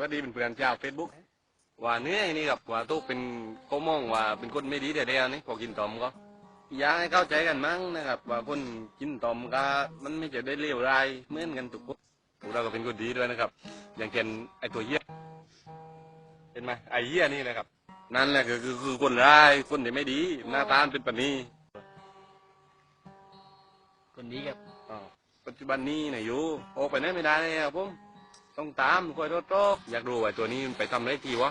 วัสดีเป็นเพื่อนชาวเฟซบุ๊กว่าเนื้อนี่ครับว่าตุกเป็นเขามองว่าเป็นคนไม่ดีแต่เดียวนี่พอกินตอมก็อยากให้เข้าใจกันมั้งนะครับ ว่าคนกินตอมก็มันไม่จะได้เลวร้ายเหมือนกันทุกคนพวกเราก็เป็นคนดีด้วยนะครับ อย่างเช่นไอตัวเหี้ยเห็นไหมไอเหี้ยนี่นะครับ นั่นแหละคือคือคือคนร้ายคนที่ไม่ดี หน้าตาเป็นแบบนี้คนนี้ครับอ้าวปัจจุบันนี้เนี่ยอยู่ออกไปไหนไม่ได้เลยครับผม ต้องตามคอยรถโรคอยากรู้ว่าตัวนี้มันไปทำไรทีวะ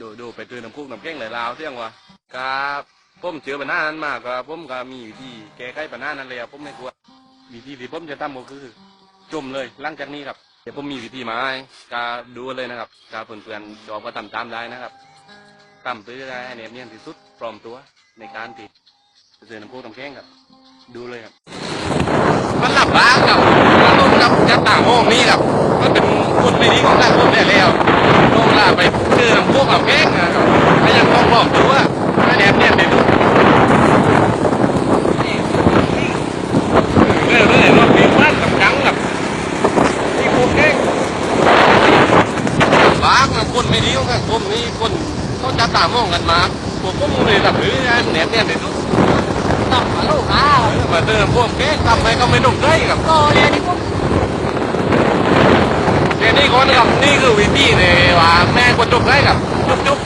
ดูดูไปตือน้ำคุกน้ำแข้งไหลลาวเที่ยงวะครับผมเจอปัญหานั้นมากครับผมก็มีวิธีแก้ไขปัญหานั้นเลยผมไม่กลัววิธีที่ผมจะทำก็คือจมเลยหลังจากนี้ครับเดี๋ยวผมมีวิธีมาให้ก็ดูเลยนะครับก็เพื่อนๆจอบก็ทำตามได้นะครับทำเพื่อได้ให้เนียเนียนที่สุดพร้อมตัวในการที่จะเจอน้ำคุกน้ำแข้งครับ ดูเลยครับ มันหลับบ้างกับลงกับจับต่างห้องนี้ครับ มันเป็น คนไม่ดีของต่างคนเนี่ยแล้วลงล่าไปเจอน้ำพวกกับแข้งนะครับก็ยังต้องบอกตัวไม่แนบเนี่ยเด็ดดูเรื่อยเรื่อยรถวิ่งมากกับจังกับที่พวกแข้งบ้างนะคนไม่ดีของต่างคนนี่คนเขาจับต่างห้องกันมาพวกพวกมึงเลยตับหรือแนบเนี่ยเด็ดดูต้องมาลูกค้ามาเติมพวกแก๊สทำไมก็ไม่ต้องได้กับก็เรียนที่พวก เดี๋ยว